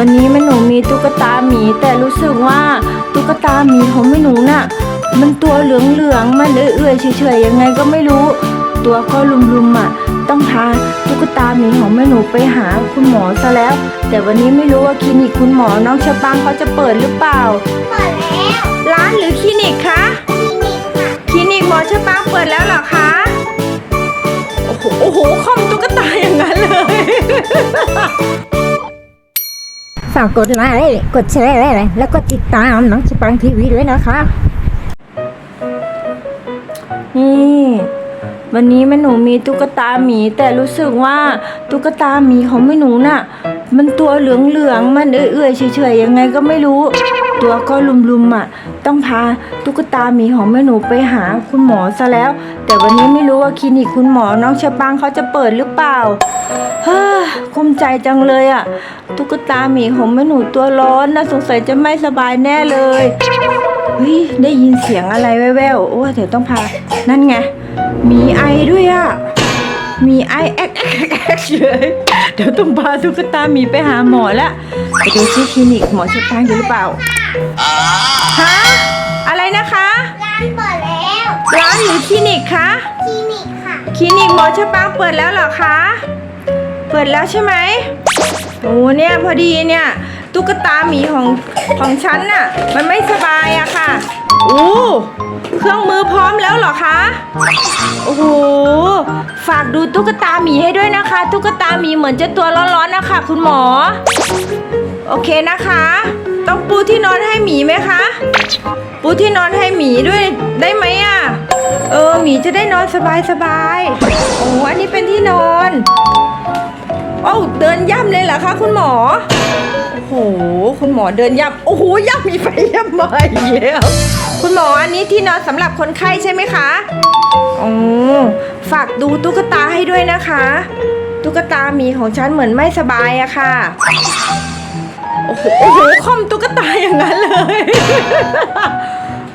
วันนี้แม่หนูมีตุ๊กตาหมี แต่รู้สึกว่าตุ๊กตาหมีของแม่หนูน่ะ มันตัวเหลืองๆมันเอื่อยๆเฉยๆยังไงก็ไม่รู้ ตัวก็ลุมๆอะ ต้องพาตุ๊กตาหมีของแม่หนูไปหาคุณหมอซะแล้ว แต่วันนี้ไม่รู้ว่าคลินิกคุณหมอน้องชะปังเขาจะเปิดหรือเปล่า เปิดแล้ว ร้านหรือคลินิกคะคลินิกค่ะคลินิกหมอชะปังเปิดแล้วเหรอคะโอ้โหโอ้โหคอมตุ๊กตาอย่างนั้นเลย ฝากกดไลค์กดแชร์แล้วก็ติดตามน้องสปังทีวีด้วยนะคะนี่ วันนี้แม่หนูมีตุ๊กตาหมีแต่รู้สึกว่าตุ๊กตาหมีของแม่หนูน่ะ มันตัวเหลืองๆมันเอื่อยๆเฉยๆยังไงก็ไม่รู้ ตัวก็ลุมๆอะ ต้องพาตุ๊กตาหมีของแม่หนูไปหาคุณหมอซะแล้ว แต่วันนี้ไม่รู้ว่าคลินิกคุณหมอน้องเชปังเขาจะเปิดหรือเปล่าเฮ้อคุ้มใจจังเลยอะตุ๊กตาหมีของแม่หนูตัวร้อนนะสงสัยจะไม่สบายแน่เลยเฮ้ยได้ยินเสียงอะไรแว่วๆโอ้เดี๋ยวต้องพานั่นไง มีไอด้วยอะ มีไอแอกแอกแอกเลยเดี๋ยวต้องพาตุ๊กตาหมีไปหาหมอละไปดูที่คลินิกหมอชะตางอยู่หรือเปล่า ฮะ อะไรนะคะ ร้านเปิดแล้ว ร้านหรือคลินิกคะ คลินิกค่ะ คลินิกหมอชะปางเปิดแล้วเหรอคะ เปิดแล้วใช่ไหมโอ้เนี่ยพอดีเนี่ยตุ๊กตาหมีของของฉันน่ะ มันไม่สบายอะค่ะ โอ้เครื่องมือพร้อมแล้วเหรอคะ โอ้โห ฝากดูตุ๊กตาหมีให้ด้วยนะคะ ตุ๊กตาหมีเหมือนจะตัวร้อนๆนะคะ คุณหมอ โอเคนะคะ ต้องปูที่นอนให้หมีไหมคะ ปูที่นอนให้หมีด้วยได้ไหมอะ เออ หมีจะได้นอนสบายสบายๆ โอ้อันนี้เป็นที่นอนโอ้เดินย่ำเลยเหรอคะคุณหมอ โอ้โห คุณหมอเดินย่ำโอ้โหย่ำมีไฟย่ำมาอีกแล้ว คุณหมออันนี้ที่นอนสำหรับคนไข้ใช่ไหมคะโอ๋อฝากดูตุ๊กตาให้ด้วยนะคะ ตุ๊กตาหมีของฉันเหมือนไม่สบายอะค่ะ โอ้โหโอ้โหคอมตุ๊กตาอย่างนั้นเลย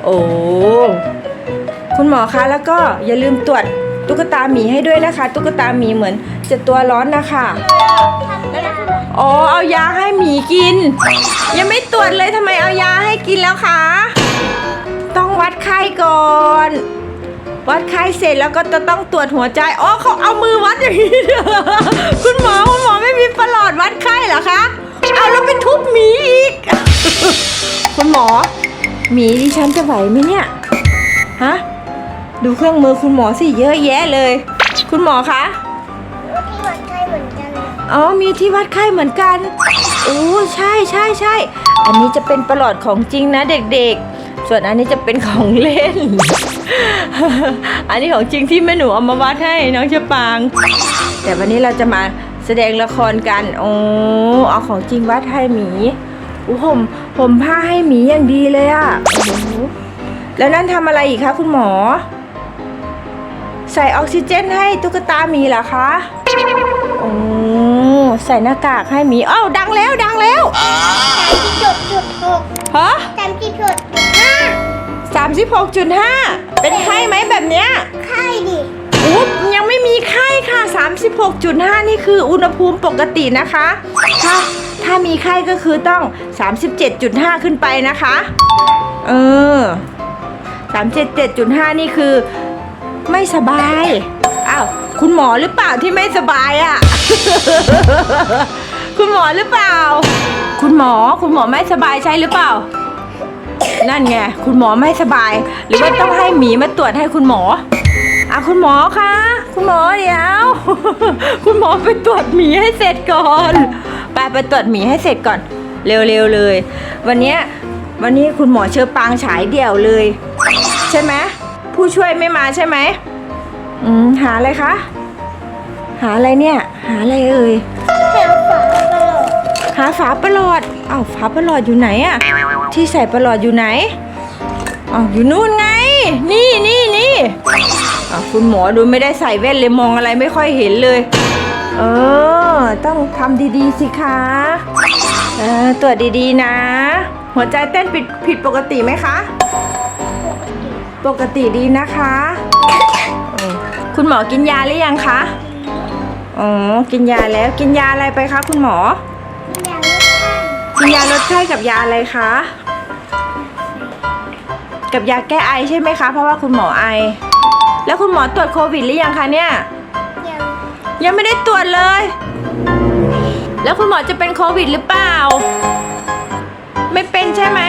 โอ้คุณหมอคะแล้วก็อย่าลืมตรวจตุ๊กตาหมีให้ด้วยนะคะ ตุ๊กตาหมีเหมือนจะตัวร้อนนะคะอ๋อเอายาให้หมีกิน ยังไม่ตรวจเลยทำไมเอายาให้กินแล้วคะ ต้องวัดไข้ก่อน วัดไข้เสร็จแล้วก็จะต้องตรวจหัวใจอ๋อเขาเอามือวัดอย่างนี้เหรอคุณหมอคุณหมอไม่มีประหลอดวัดไข้เหรอคะเอาแล้วไปทุบหมีอีก คุณหมอหมีดิฉันจะไหวไหมเนี่ยฮะดูเครื่องมือคุณหมอสิเยอะแยะเลย คุณหมอคะที่วัดไข้เหมือนกันเลยอ๋อมีที่วัดไข้เหมือนกันโอ้ใช่ใช่ใช่อันนี้จะเป็นประหลอดของจริงนะเด็กๆ ส่วนอันนี้จะเป็นของเล่น อันนี้ของจริงที่แม่หนูเอามาวัดให้น้องเชอปาง แต่วันนี้เราจะมาแสดงละครกัน โอ้เอาของจริงวัดให้หมีอู้ผมผมผ้าให้หมีอย่างดีเลยอะโอ้โหแล้วนั่นทำอะไรอีกคะคุณหมอ ใส่ออกซิเจนให้ตุ๊กตาหมีเหรอคะโอ้ใส่หน้ากากให้หมีอ้าวดังแล้วดังแล้วสามสิบจุดจุดหกฮะสามสิบจุดห้าสามสิบหกจุด ห้าเป็นไข้ไหมแบบเนี้ยไข้ดิอุ๊บยังไม่มีไข้ค่ะ 36.5 นี่คืออุณหภูมิปกตินะคะ ถ้าถ้ามีไข้ก็คือต้อง 37.5 ขึ้นไปนะคะ เออ37.5 นี่คือไม่สบาย อ้าว คุณหมอหรือเปล่าที่ไม่สบายอะ่ะ คุณหมอหรือเปล่า คุณหมอ คุณหมอไม่สบายใช่หรือเปล่า นั่นไงคุณหมอไม่สบาย หรือว่าต้องให้หมีมาตรวจให้คุณหมออะคุณหมอคะคุณหมอเดี๋ยว คุณหมอไปตรวจหมีให้เสร็จก่อนไปไปตรวจหมีให้เสร็จก่อน เร็วๆเลย วันนี้วันนี้คุณหมอเชอปางฉายเดี่ยวเลย ใช่ไหมผู้ช่วยไม่มาใช่ไหมอืมหาอะไรคะหาอะไรเนี่ย หาอะไรเอ่ยแถวฝา หาฝาประหลอดอ้าวฝาประหลอดอยู่ไหนอะที่ใส่ประหลอดอยู่ไหนอ้าวอยู่นู่นไง นี่นี่นี่อ้าวคุณหมอดูไม่ได้ใส่แว่นเลยมองอะไรไม่ค่อยเห็นเลย เออ ต้องทำดีๆสิคะเออตรวจดีๆนะ หัวใจเต้นผิดผิดปกติไหมคะ ปกติดีนะคะ คุณหมอกินยาหรือยังคะอ๋อกินยาแล้วกินยาอะไรไปคะคุณหมอ ยาลดไข้กินยาลดไข้กับยาอะไรคะ กับยาแก้ไอใช่ไหมคะ เพราะว่าคุณหมอไอ แล้วคุณหมอตรวจโควิดหรือยังคะเนี่ย ยังยังไม่ได้ตรวจเลย แล้วคุณหมอจะเป็นโควิดหรือเปล่า ไม่เป็นใช่ไหม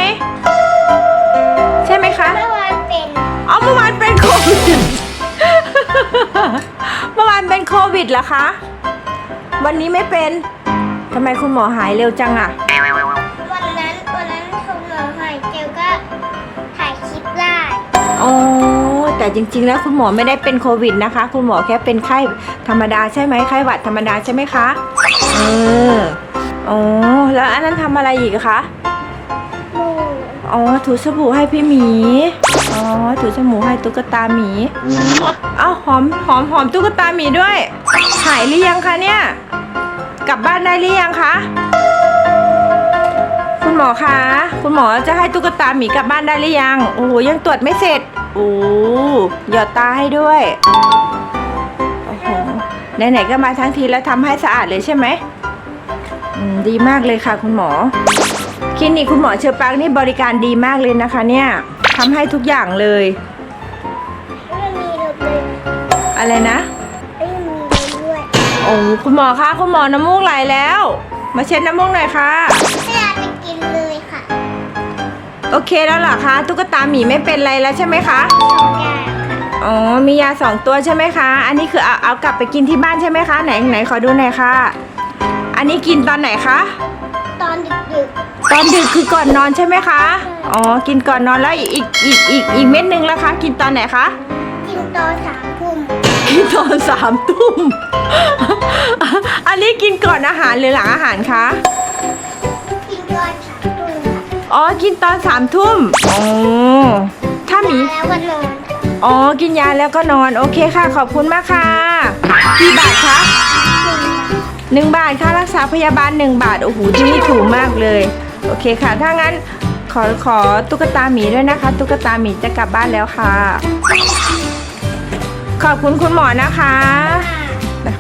ใช่ไหมคะ เมื่อวานเป็นอ๋อเมื่อวานเป็นโควิด เมื่อวานเป็นโควิดเหรอคะ วันนี้ไม่เป็น ทำไมคุณหมอหายเร็วจังอะ อ๋อแต่จริงๆแล้วคุณหมอไม่ได้เป็นโควิดนะคะ คุณหมอแค่เป็นไข้ธรรมดาใช่ไหมไข้หวัดธรรมดาใช่ไหมคะเอออ๋อแล้วอันนั้นทำอะไรอีกคะอ๋อถูสบู่ให้พี่หมีอ๋อถูสบู่ให้ตุ๊กตาหมีเอ้าหอมหอมหอมตุ๊กตาหมีด้วย หายหรือยังคะเนี่ย กลับบ้านได้หรือยังคะ คุณหมอคะ คุณหมอจะให้ตุ๊กตาหมีกลับบ้านได้หรือยัง โอ้โหยังตรวจไม่เสร็จ โอ้หยอดตาให้ด้วย โอ้โห ไหนๆก็มาทั้งทีแล้วทำให้สะอาดเลยใช่ไหมอืมดีมากเลยค่ะ คุณหมอ คลินิกคุณหมอเชอปรางนี่บริการดีมากเลยนะคะ เนี่ยทำให้ทุกอย่างเลยไม่มีรถเลยอะไรนะไม่มีรถด้วยโอ้คุณหมอคะคุณหมอน้ำมูกไหลแล้ว มาเช็ดน้ำมูกหน่อยค่ะไม่อยา กจะกินเลยค่ะโอเคแล้วเหรอคะตุ๊กตาหมีไม่เป็นไรแล้วใช่ไหมคะสองอย่างค่ะอ๋อมียาสองตัวใช่ไหมคะ อันนี้คือเอาเอากลับไปกินที่บ้านใช่ไหมคะไหนไหนขอดูหน่อยค่ะ อันนี้กินตอนไหนคะตอนดึกตอนดึกคือก่อนนอนใช่ไหมคะอ๋อกินก่อนนอนแล้วอีกอีกอีกอีกอีกเม็ดหนึ่งแล้วคะ กินตอนไหนคะ ๆกินตอนสามทุ่มกินตอนสามทุ่ม อันนี้กินก่อนอาหารหรือหลังอาหารคะ อ๋อ กินตอนสามทุ่มอ๋อถ้าหมี แล้วก็นอนอ๋อ กินยาแล้วก็นอน โอเคค่ะ ขอบคุณมากค่ะ กี่บาทคะหนึ่งบาท ค่ารักษาพยาบาลหนึ่งบาท โอ้โห ที่นี่ถูกมากเลย โอเคค่ะ ถ้างั้นขอขอตุ๊กตาหมีด้วยนะคะ ตุ๊กตาหมีจะกลับบ้านแล้วค่ะ ขอบคุณคุณหมอนะคะ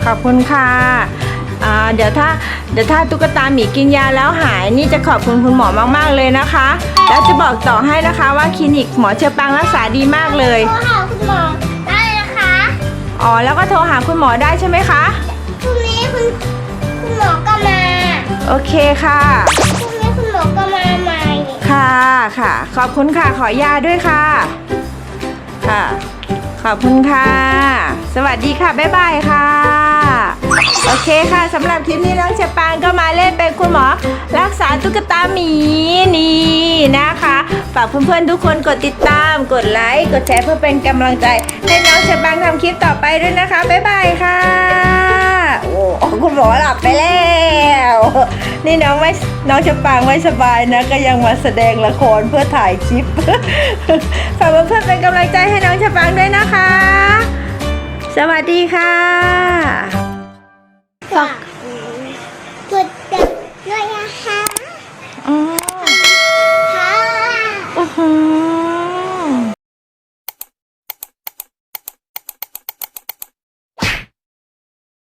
ขอบคุณค่ะ อ่าเดี๋ยวถ้าเดี๋ยวถ้าตุ๊กตาหมีกินยาแล้วหายนี่จะขอบคุณคุณหมอมากๆเลยนะคะ แล้วจะบอกต่อให้นะคะว่าคลินิกหมอเชอปังรักษาดีมากเลย โทรหาคุณหมอได้นะคะอ๋อแล้วก็โทรหาคุณหมอได้ใช่ไหมคะ พรุ่งนี้คุณคุณหมอก็มาโอเคค่ะ พรุ่งนี้คุณหมอก็มาใหม่ ค่ะค่ะ ขอบคุณค่ะขอยาด้วยค่ะ ค่ะ ขอบคุณค่ะ สวัสดีค่ะ บ๊ายบายค่ะ โอเคค่ะสำหรับคลิปนี้น้องเชปางก็มาเล่นเป็นคุณหมอ รักษาตุ๊กตาหมีนี่นะคะ ฝากเพื่อนๆทุกคนกดติดตาม กดไลค์ กดแชร์เพื่อเป็นกำลังใจ ให้น้องเชปางทำคลิปต่อไปด้วยนะคะ บ๊ายบายค่ะ โอ้คุณหมอหลับไปแล้ว นี่น้องไม่น้องเชปางไม่สบายนะ ก็ยังมาแสดงละครเพื่อถ่ายคลิปฝากเพื่อนเป็นกำลังใจให้น้องเชปางด้วยนะคะ สวัสดีค่ะฝาก